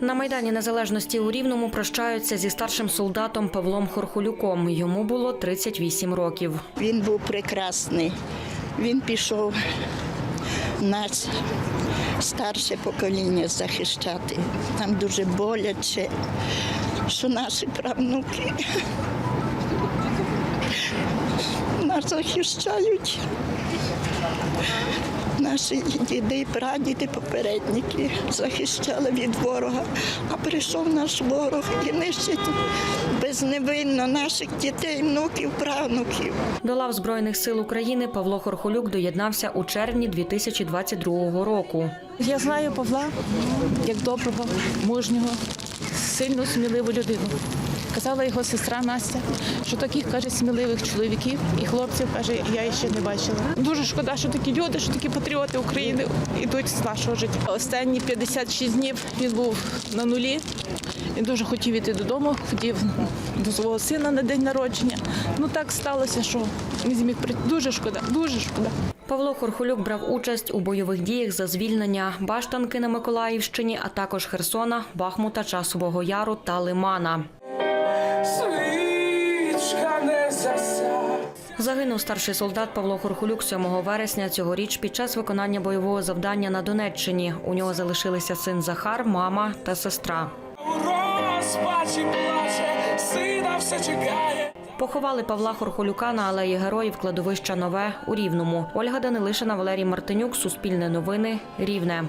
На майдані Незалежності у Рівному прощаються зі старшим солдатом Павлом Хорхолюком. Йому було 38 років. Він був прекрасний. Він пішов нас старше покоління захищати. Нам дуже боляче, що наші правнуки захищають. Наші діди, прадіди, попередники захищали від ворога, а прийшов наш ворог і нищить безневинно наших дітей, внуків, правнуків. До лав Збройних сил України Павло Хорхолюк доєднався у червні 2022 року. Я знаю Павла як доброго, мужнього, сильну, сміливу людину. Казала його сестра Настя, що таких каже сміливих чоловіків і хлопців каже, я ще не бачила. Дуже шкода, що такі люди, що такі патріоти України йдуть з нашого життя. Останні 56 днів він був на нулі. Він дуже хотів іти додому, хотів до свого сина на день народження. Ну так сталося, що він зміг прийти. Дуже шкода, дуже шкода. Павло Хорхолюк брав участь у бойових діях за звільнення Баштанки на Миколаївщині, а також Херсона, Бахмута, Часового Яру та Лимана. Свічка не зася. Загинув старший солдат Павло Хорхолюк 7 вересня цьогоріч під час виконання бойового завдання на Донеччині. У нього залишилися син Захар, мама та сестра. У розпачі плаче, сина все чекає. Поховали Павла Хорхолюка на алеї героїв кладовища Нове у Рівному. Ольга Данилишина, Валерій Мартинюк, Суспільне новини, Рівне.